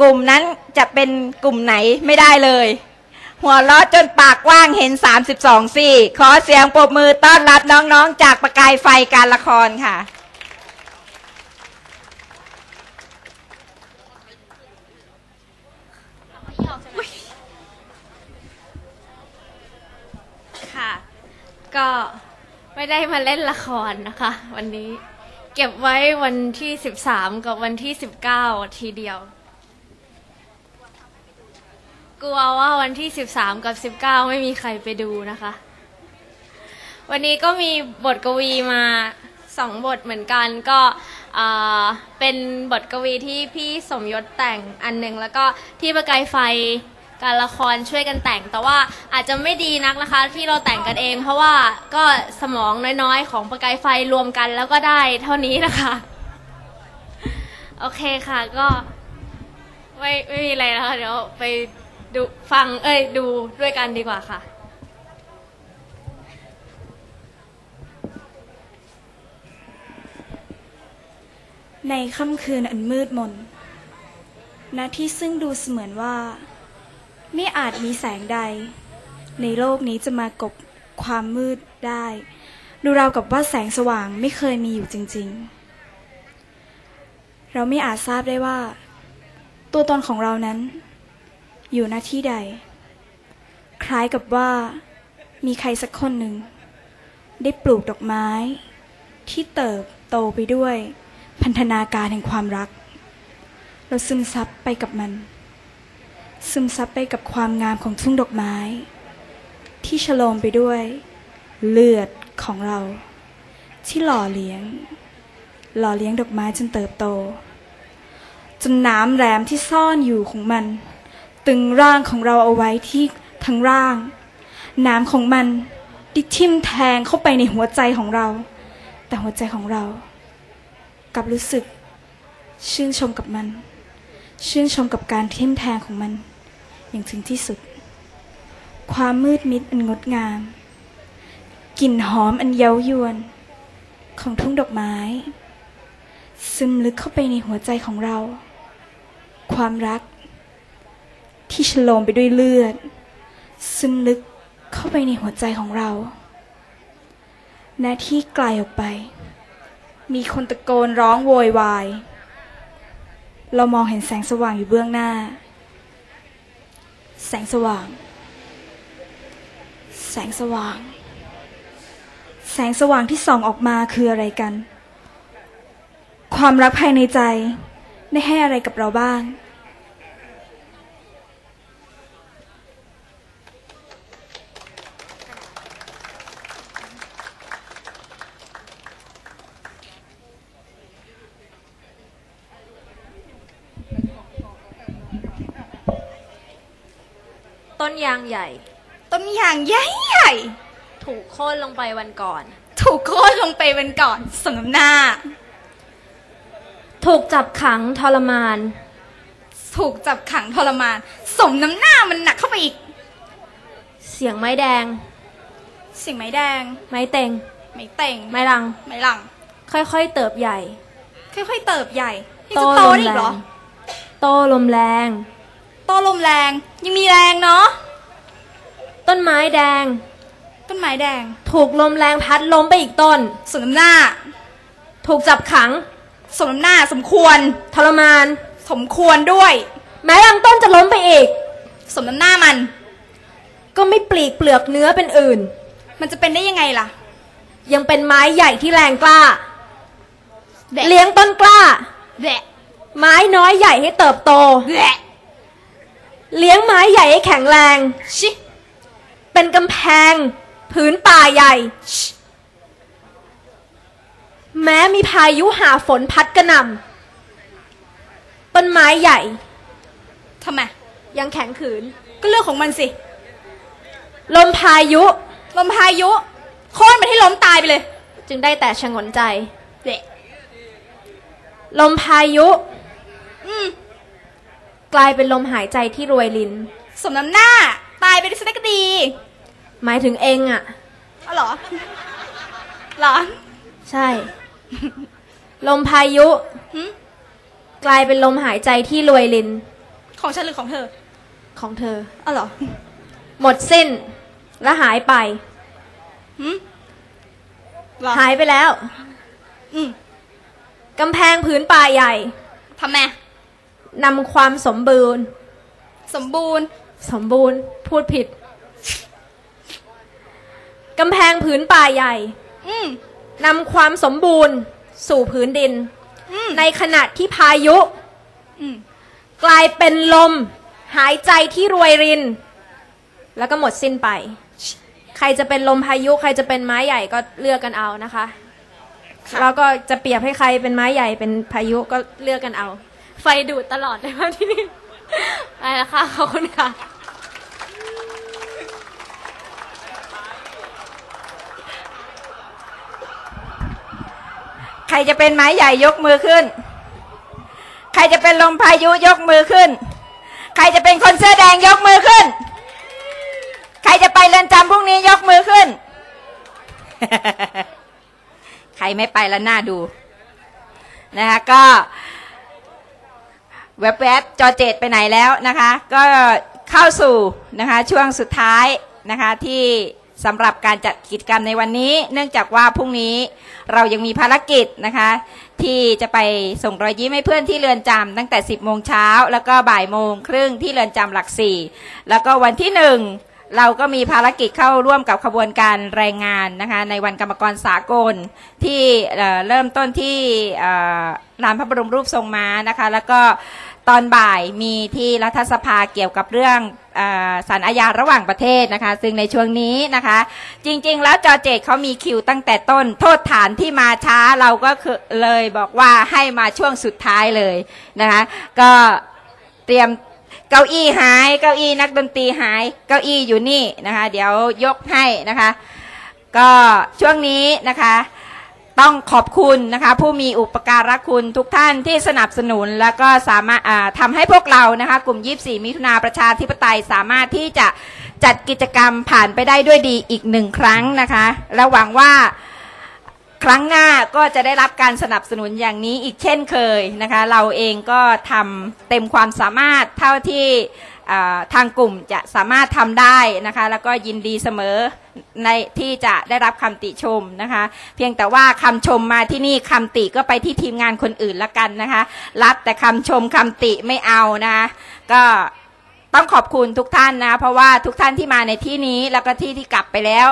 กลุ่มนั้นจะเป็นกลุ่มไหนไม่ได้เลย หัวเราะจนปากกว้างเห็น 32 ซี่ ขอเสียงปรบมือต้อนรับน้องๆ จากประกายไฟการละครค่ะ ค่ะ ก็ไม่ได้มาเล่นละครนะคะ วันนี้เก็บไว้วันที่ 13 กับวันที่ 19 ทีเดียว กลัวว่าวันที่ 13 กับ 19 ไม่มีใครไปดูนะคะ วันนี้ก็มีบทกวีมาสองบทเหมือนกันก็เป็นบทกวีที่พี่สมยศแต่งอันหนึ่งแล้วก็ที่ประกายไฟการละครช่วยกันแต่ง แต่ว่าอาจจะไม่ดีนักนะคะ ที่เราแต่งกันเอง เพราะว่าก็สมองน้อยๆ ของประกายไฟรวมกันแล้วก็ได้เท่านี้นะคะโอเคค่ะก็ไม่ไม่มีอะไรแล้วเดี๋ยวไป ดูฟังเอ้ยดูด้วยกันดีกว่าค่ะ ในค่ำคืนอันมืดมนณที่ซึ่งดูเสมือนว่า ไม่อาจมีแสงใด ในโลกนี้จะมากบความมืดได้ ดูราวกับว่าแสงสว่างไม่เคยมีอยู่จริง ๆ เราไม่อาจทราบได้ว่า ตัวตนของเรานั้น อยู่หน้าที่ใด คล้ายกับว่า มีใครสักคนหนึ่ง ได้ปลูกดอกไม้ ที่เติบโตไปด้วย พันธนาการแห่งความรัก เราซึมซับไปกับมัน ซึมซับไปกับความงามของทุ่งดอกไม้ ที่ฉลมไปด้วย เลือดของเรา ที่หล่อเลี้ยง หล่อเลี้ยงดอกไม้จนเติบโตจนน้ำแหลมที่ซ่อนอยู่ของมัน ตึงร่างของเราเอาไว้ที่ทั้งร่าง น้ำของมันด้ทิ่มแทงเข้าไปในหัวใจของเรา แต่หัวใจของเรากลับรู้สึก ชื่นชมกับมัน ชื่นชมกับการทิ่มแทงของมัน อย่างถึงที่สุด ความมืดมิดอันงดงาม กลิ่นหอมอันเย้ายวน ของทุ่งดอกไม้ ซึมลึกเข้าไปในหัวใจของเรา ความรัก ที่ฉโลมไปด้วยเลือด ซึมลึกเข้าไปในหัวใจของเรา หน้าที่ไกลออกไป มีคนตะโกนร้องโวยวาย เรามองเห็นแสงสว่างอยู่เบื้องหน้า แสงสว่าง แสงสว่าง แสงสว่างที่ส่องออกมาคืออะไรกัน ความรักภายในใจได้ให้อะไรกับเราบ้าง ต้นยางใหญ่ ต้นยางใหญ่ใหญ่ถูกโค่นลงไปวันก่อน ถูกโค่นลงไปเป็นก่อนสมน้ำหน้า ถูกจับขังทรมาน ถูกจับขังทรมาน สมน้ำหน้ามันหนักเข้าไปอีก เสียงไม้แดงสิ่งไม้แดง ไม้เต็ง ไม้เต่งไม้รัง ไม้หลัง ค่อยๆเติบใหญ่ ค่อยๆเติบใหญ่ยังโตจะโตลมได้อีแรกเหรองโตลมแรง โตลมแรง ยังมีแรงเนาะต้นไม้แดง ต้นไม้แดง ถูกลมแรงพัดล้มไปอีกต้น สมน้ำหน้า ถูกจับขัง สมน้ำหน้าสมควร ทรมาน สมควรด้วย แม้บางต้นจะล้มไปอีก สมน้ำหน้ามัน ก็ไม่ปลีกเปลือกเนื้อเป็นอื่น มันจะเป็นได้ยังไงล่ะ ยังเป็นไม้ใหญ่ที่แรงกล้า แดะ เลี้ยงต้นกล้า แดะไม้น้อยใหญ่ให้เติบโต แดะ เลี้ยงไม้ใหญ่ให้แข็งแรง ชิ เป็นกำแพง ผืนป่าใหญ่แม้มีพายุหาฝนพัดกระหน่ำต้นไม้ใหญ่ ทำไม ยังแข็งขืน ก็เรื่องของมันสิ ลมพายุ ลมพายุโค่นมันให้ล้มตายไปเลย จึงได้แต่ชงนใจแดะลมพายุ อืม กลายเป็นลมหายใจที่รวยลิน สมน้ำหน้า ตายไปได้สักดีหมายถึงเองอะอ๋อเหรอเหรอใช่ ลมพายุ หึกลายเป็นลมหายใจที่รวยลินของฉันหรือของเธอของเธอ อ๋อเหรอหมดสิ้น และหายไปหืมเหรอหายไปแล้วอืมกำแพงผืนป่าใหญ่ ทำไม นำความสมบูรณ์ สมบูรณ์ สมบูรณ์ พูดผิดกำแพงผืนป่าใหญ่อืมนำความสมบูรณ์ สู่ผืนดินอืมในขณะที่พายุอืมกลายเป็นลม หายใจที่รวยริน แล้วก็หมดสิ้นไป ใครจะเป็นลมพายุ ใครจะเป็นไม้ใหญ่ก็เลือกกันเอานะคะ แล้วก็จะเปรียบให้ใครเป็นไม้ใหญ่เป็นพายุก็เลือกกันเอา ไฟดูดตลอดเลยว่าที่นี่ไปแล้วค่ะขอบคุณค่ะใครจะเป็นไม้ใหญ่ยกมือขึ้น ใครจะเป็นลมพายุยกมือขึ้น ใครจะเป็นคนเสื้อแดงยกมือขึ้น ใครจะไปเรือนจำพรุ่งนี้ยกมือขึ้น ใครไม่ไปแล้วน่าดูนะคะก็ แวบๆจอเจตไปไหนแล้วนะคะ ก็เข้าสู่นะคะช่วงสุดท้ายนะคะที่สำหรับการจัดกิจกรรมในวันนี้ เนื่องจากว่าพรุ่งนี้เรายังมีภารกิจนะคะ ที่จะไปส่งรอยยิ้มให้เพื่อนที่เรือนจำตั้งแต่ 10โมงเช้าแล้วก็บ่ายโมงครึ่งที่เรือนจำหลักสี่แล้วก็วันที่หนึ่ง เราก็มีภารกิจเข้าร่วมกับขบวนการแรงงานนะคะในวันกรรมกรสากลที่เริ่มต้นที่ลานพระบรมรูปทรงม้านะคะแล้วก็ตอนบ่ายมีที่รัฐสภาเกี่ยวกับเรื่องสารอาญาระหว่างประเทศนะคะ ซึ่งในช่วงนี้นะคะ จริง ๆ แล้วจอเจตเขามีคิวตั้งแต่ต้น โทษฐานที่มาช้าเราก็เลยบอกว่าให้มาช่วงสุดท้ายเลยนะคะ ก็เตรียม เก้าอี้หายเก้าอี้นักดนตรีหายเก้าอี้อยู่นี่นะคะ เดี๋ยวยกให้นะคะ ก็ช่วงนี้นะคะ ต้องขอบคุณนะคะ ผู้มีอุปการะคุณทุกท่านที่สนับสนุน แล้วก็สามารถทำให้พวกเรานะคะ กลุ่ม 24 มิถุนาประชาธิปไตยสามารถที่จะจัดกิจกรรมผ่านไปได้ด้วยดีอีกหนึ่งครั้งนะคะ และหวังว่า ครั้งหน้าก็จะได้รับการสนับสนุนอย่างนี้อีกเช่นเคยนะคะ เราเองก็ทำเต็มความสามารถเท่าที่ทางกลุ่มจะสามารถทำได้นะคะ แล้วก็ยินดีเสมอในที่จะได้รับคำติชมนะคะ เพียงแต่ว่าคำชมมาที่นี่คำติก็ไปที่ทีมงานคนอื่นละกันนะคะ รับแต่คำชมคำติไม่เอานะคะก็ต้องขอบคุณทุกท่านนะ เพราะว่าทุกท่านที่มาในที่นี้แล้วก็ที่ที่กลับไปแล้ว